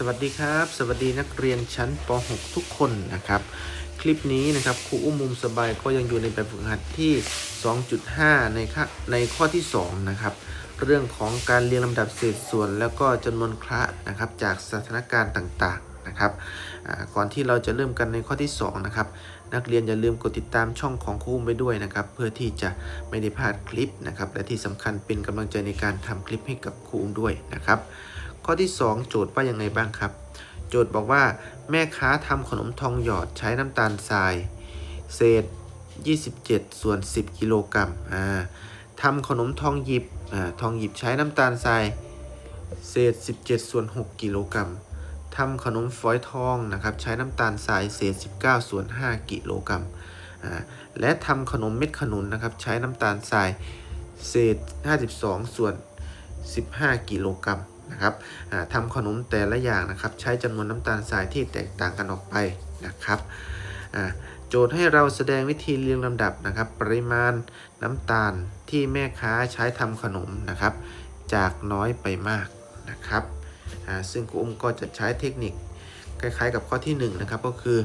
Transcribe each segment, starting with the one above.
สวัสดีครับ สวัสดีนักเรียนชั้นป .6 ทุกคนนะครับ คลิปนี้นะครับครูอุ้มมุมสบายก็ยังอยู่ในแบบฝึกหัดที่ 2.5 ในข้อในข้อที่ 2 นะครับ เรื่องของการเรียงลำดับเศษส่วน แล้วก็จำนวนคระนะครับจากสถานการณ์ต่างๆนะครับก่อนที่เราจะเริ่มกันในข้อที่ 2 นะครับ นักเรียนอย่าลืมกดติดตามช่องของครูอุ้มไปด้วยนะครับ เพื่อที่จะไม่ได้พลาดคลิปนะครับ และที่สำคัญเป็นกำลังใจในการทำคลิปให้กับครูอุ้มด้วยนะครับ ข้อที่ 2 โจทย์ว่ายังไงบ้างครับ โจทย์บอกว่าแม่ค้าทำขนมทองหยอดใช้น้ำตาลทราย เศษ 27 ส่วน 10 กิโลกรัมอ่าทำขนมทองหยิบอ่าทองหยิบใช้น้ำตาลทราย เศษ 17 ส่วน 6 กิโลกรัมทำขนมฝอยทองนะครับใช้น้ำตาลทรายเศษ 19 ส่วน 5 กิโลกรัมและทำขนมเม็ดขนุนนะครับใช้น้ำตาลทรายเศษ 52 ส่วน 15 กิโลกรัม นะครับอ่าทำขนมแต่ละอย่างนะครับ ใช้จำนวนน้ำตาลทรายที่แตกต่างกันออกไปนะครับโจทย์ให้เราแสดงวิธีเรียงลำดับนะครับ ปริมาณน้ำตาลที่แม่ค้าใช้ทำขนมนะครับ จากน้อยไปมากนะครับซึ่งครูอุ้มก็จะใช้เทคนิคคล้ายๆ กับข้อที่1นะครับก็คือ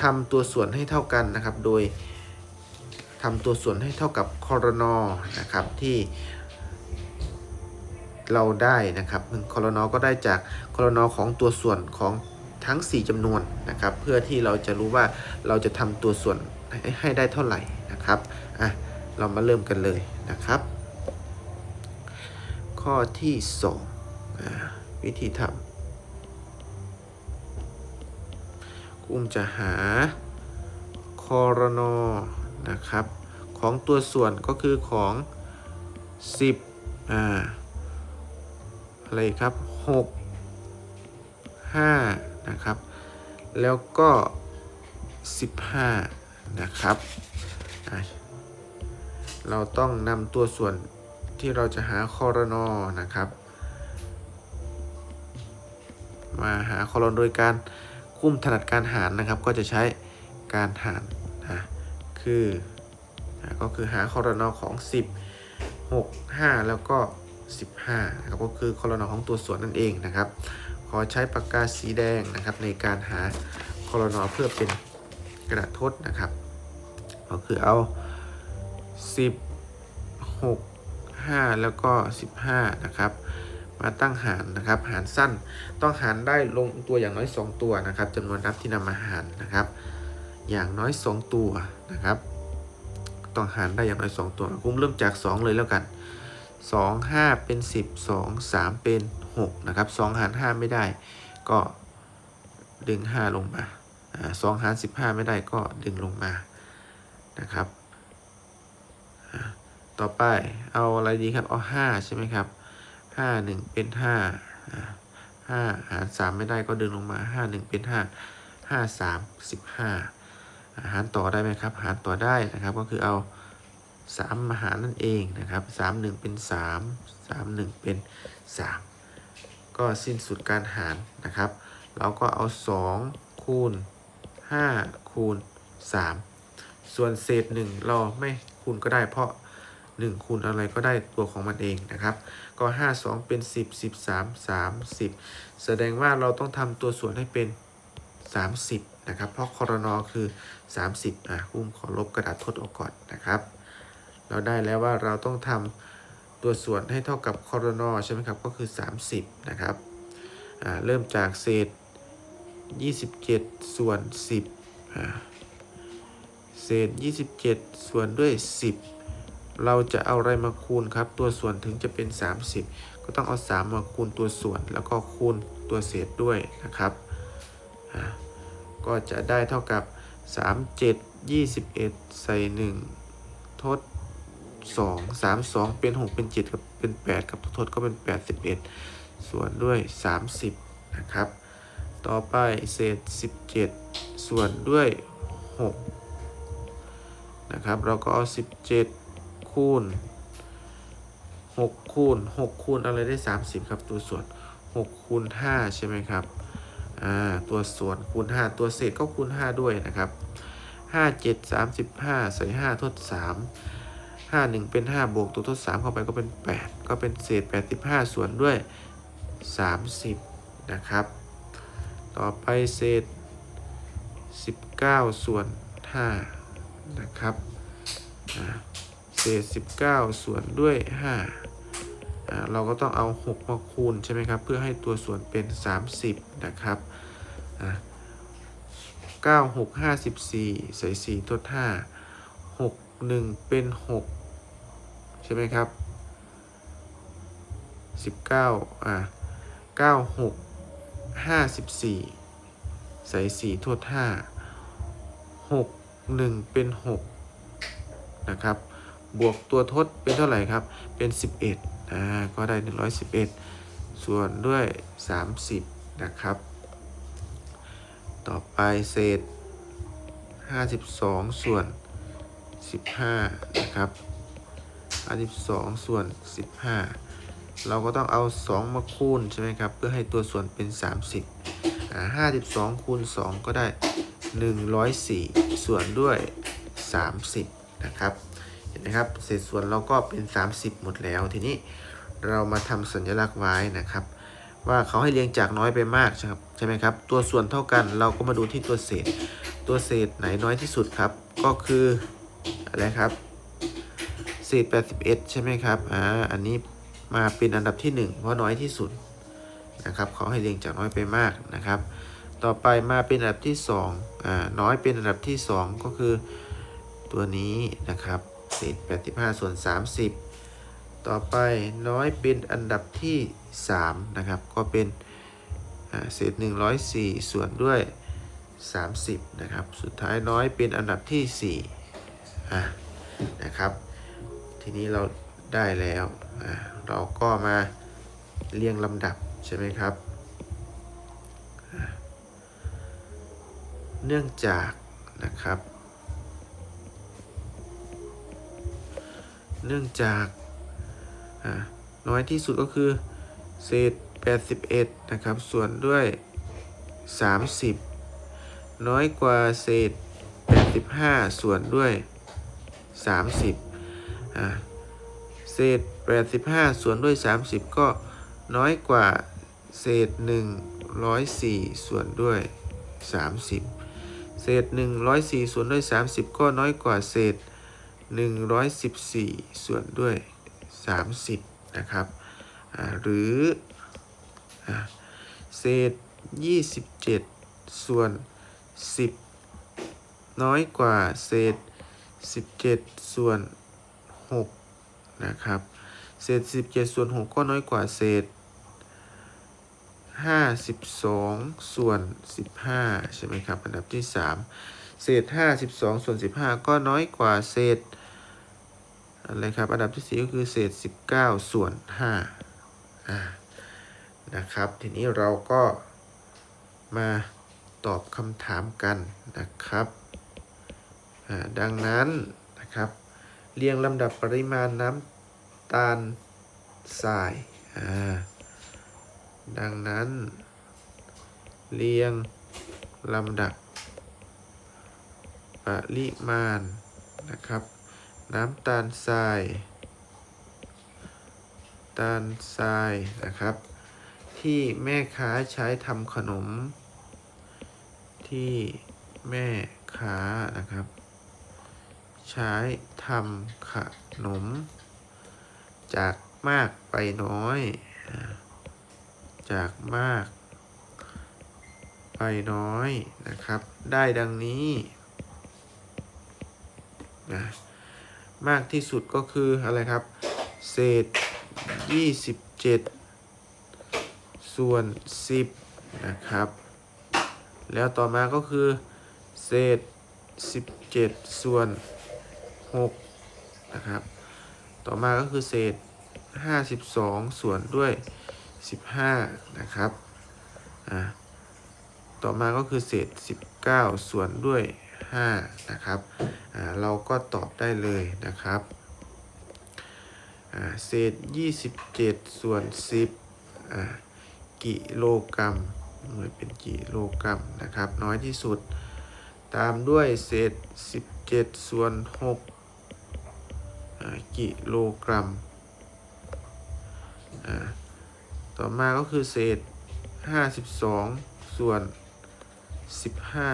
ทำตัวส่วนให้เท่ากันนะครับ โดยทำตัวส่วนให้เท่ากับคอรนอนะครับที่ เราได้นะครับคอรนอก็ได้จากคอรนอของตัวส่วนของทั้ง 4จำนวนนะครับ เพื่อที่เราจะรู้ว่าเราจะทำตัวส่วนให้ได้เท่าไหร่นะครับอะเรามาเริ่มกันเลยนะครับ ข้อที่2อวิธีทำกุ้มจะหาคอรนอนะครับ ของตัวส่วนก็คือของ 10อ่า อะไรครับ 6 5 นะครับ แล้วก็ 15 นะครับ เราต้องนำตัวส่วนที่เราจะหาคอรนอนะครับ มาหาคอรนโดยการคุ้มถนัดการหารนะครับ ก็จะใช้การหารนะคือก็คือหาคอรนอของ 10 6 5 แล้วก็ 15นะครับก็คือคอรนอของตัวส่วนนั่นเองนะครับ ขอใช้ปากกาสีแดงนะครับในการหาคอรนอเพื่อเป็นกระดาษทดนะครับ ก็คือเอา10 6 5 แล้วก็ 15 นะครับ มาตั้งหารนะครับ หารสั้นต้องหารได้ลงตัวอย่างน้อย 2 ตัวนะครับจำนวนนับที่นำมาหารนะครับ อย่างน้อย 2 ตัวนะครับ ต้องหารได้อย่างน้อย 2 ตัวคุ้มเริ่มจาก 2 เลยแล้วกัน 2 5 เป็น 10 2 3 เป็น 6 นะครับ 2 หาร 5 ไม่ได้ก็ดึง 5 ลงมาอ่า2หาร 15 ไม่ได้ก็ดึงลงมานะครับ ต่อไปเอาอะไรดีครับ เอา 5 ใช่ไหมครับ 5 1 เป็น5อ่า5หาร 3 ไม่ได้ก็ดึงลงมา 5 1 เป็น 5 5 3 15อาหารต่อได้ไหมครับ หารต่อได้นะครับก็คือเอา สามมหานั่นเองนะครับสามหนึ่งเป็นสามสามหนึ่งเป็นสามก็สิ้นสุดการหารนะครับ เราก็เอาสองคูณห้าคูณสามส่วนเศษหนึ่งเราไม่คูณก็ได้เพราะหนึ่งคูณอะไรก็ได้ตัวของมันเองนะครับ ก็ห้าสองเป็นสิบสิบสามสามสิบแสดงว่าเราต้องทำตัวส่วนให้เป็นสามสิบนะครับ เพราะคอรนอคือ30อะคุ้มขอลบกระดาษทดออกก่อนนะครับ เราได้แล้วว่าเราต้องทำตัวส่วนให้เท่ากับคอรนอใช่ไหมครับ ก็คือ 30 นะครับเริ่มจากเศษ 27 ส่วน 10 เศษ 27 ส่วนด้วย 10 เราจะเอาอะไรมาคูณครับ ตัวส่วนถึงจะเป็น 30 ก็ต้องเอา 3 มาคูณตัวส่วน แล้วก็คูณตัวเศษด้วยนะครับ ก็จะได้เท่ากับ 37 21 ใส่ 1 ทด 2 3 2เป็น6เป็น7กับเป็น8กับทดก็เป็น81ส่วนด้วย30นะครับ ต่อไปเศษ17ส่วนด้วย6นะครับ เราก็เอา17คูณ6คูณ6คูณอะไรได้30ครับตัวส่วน6คูณ5ใช่ไหมครับตัวส่วนคูณ 5 ตัวเศษก็คูณ 5 ด้วยนะครับ 5 7 35 ใส่ 5 ทด 3 5 1เป็น 5 บวกตัวทด3เข้าไปก็เป็น 8 ก็เป็นเศษ 85 ส่วนด้วย 30 นะครับ ต่อไปเศษ 19 ส่วน 5 นะครับเศษ 19 ส่วนด้วย5อ่าเราก็ต้องเอา 6 มาคูณ ใช่ไหมครับ เพื่อให้ตัวส่วนเป็น 30 นะครับอ่า9 6 54 ใส่4ทด5 6 1 เป็น 6 ใช่ไหมครับ19อ่า9 6 54ใส่4ทวด5 6 1เป็น6นะครับ บวกตัวทดเป็นเท่าไหร่ครับ เป็น11อ่า ก็ได้111ส่วนด้วย30นะครับ ต่อไปเศษ52ส่วน15นะครับ 52ส่วน 15 เราก็ต้องเอา 2 มาคูณใช่ไหมครับ เพื่อให้ตัวส่วนเป็น 30อ่า52 คูณ 2 ก็ได้ 104 ส่วนด้วย 30 นะครับ เห็นไหมครับ เศษส่วนเราก็เป็น 30 หมดแล้ว ทีนี้เรามาทำสัญลักษณ์ไว้นะครับ ว่าเขาให้เรียงจากน้อยไปมากใช่ครับใช่ไหมครับ ตัวส่วนเท่ากันเราก็มาดูที่ตัวเศษ ตัวเศษไหนน้อยที่สุดครับ ก็คืออะไรครับ ศษ 81 ใช่ไหมครับ อ่า อันนี้มาเป็นอันดับที่ 1 เพราะน้อยที่สุดนะครับเขาให้เรียงจากน้อยไปมากนะครับ ต่อไปมาเป็นอันดับที่ 2 อ่า น้อยเป็นอันดับที่ 2 ก็คือตัวนี้นะครับเศษ 85 ส่วน 30 ต่อไปน้อยเป็นอันดับที่ 3 นะครับ ก็เป็นอ่าเศษ 104 ส่วนด้วย 30 นะครับ สุดท้ายน้อยเป็นอันดับที่4อะนะครับ ทีนี้เราได้แล้วเราก็มาเรียงลำดับใช่ไหมครับ เนื่องจากนะครับ เนื่องจากน้อยที่สุดก็คือเศษ 81 นะครับ ส่วนด้วย 30 น้อยกว่าเศษ 85 ส่วนด้วย 30 อ่าเศษ 85 ส่วนด้วย 30 ก็น้อยกว่าเศษ 104 ส่วนด้วย 30 เศษ 104 ส่วนด้วย 30 ก็น้อยกว่าเศษ 114 ส่วนด้วย 30 นะครับหรือเศษ 27 ส่วน 10 น้อยกว่าเศษ 17 ส่วน 6นะครับ เศษ 17 ส่วน 6 ก็น้อยกว่าเศษ 52 ส่วน 15 ใช่ไหมครับ อันดับที่ 3 เศษ 52 ส่วน 15 ก็น้อยกว่าเศษอะไรครับ อันดับที่ 4 ก็คือเศษ 19 ส่วน5อ่านะครับ ทีนี้เราก็มาตอบคำถามกันนะครับ ดังนั้นนะครับ เรียงลำดับปริมาณน้ำตาลทรายอ่าดังนั้น เรียงลำดับ ปริมาณนะครับ น้ำตาลทรายตาลทรายนะครับ ที่แม่ค้าใช้ทำขนม ที่แม่ค้านะครับ ใช้ทำขนม จากมากไปน้อย จากมาก ไปน้อยนะครับ ได้ดังนี้นะมากที่สุดก็คืออะไรครับ เศษ 27 ส่วน 10 นะครับ แล้วต่อมาก็คือ เศษ 17 ส่วน 6นะครับ ต่อมาก็คือเศษ52ส่วนด้วย15นะครับ อ่า ต่อมาก็คือเศษ19ส่วนด้วย5นะครับ อ่า เราก็ตอบได้เลยนะครับ อ่า เศษ27ส่วน10อ่า กิโลกรัมหน่วยเป็นกิโลกรัมนะครับ น้อยที่สุด ตามด้วยเศษ 17 ส่วน 6 กิโลกรัม ต่อมาก็คือเศษห้าสิบสองส่วนสิบห้า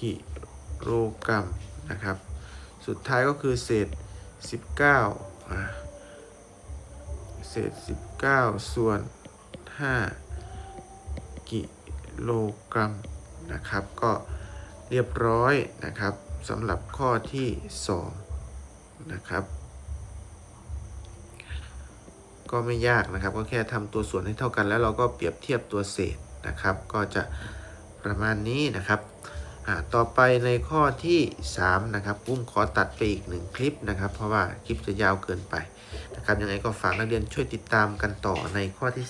กิโลกรัมนะครับ สุดท้ายก็คือเศษสิบเก้าเศษสิบเก้าส่วนห้ากิโลกรัมนะครับ ก็เรียบร้อยนะครับสำหรับข้อที่สอง นะครับ ก็ไม่ยากนะครับ ก็แค่ทำตัวส่วนให้เท่ากันแล้วเราก็เปรียบเทียบตัวเศษนะครับ ก็จะประมาณนี้นะครับต่อไปในข้อที่ 3 นะครับปุ้มขอตัดไปอีกหนึ่งคลิปนะครับ เพราะว่าคลิปจะยาวเกินไปนะครับยังไงก็ฝากนักเรียนช่วยติดตามกันต่อในข้อที่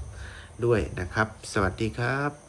3 ด้วยนะครับ สวัสดีครับ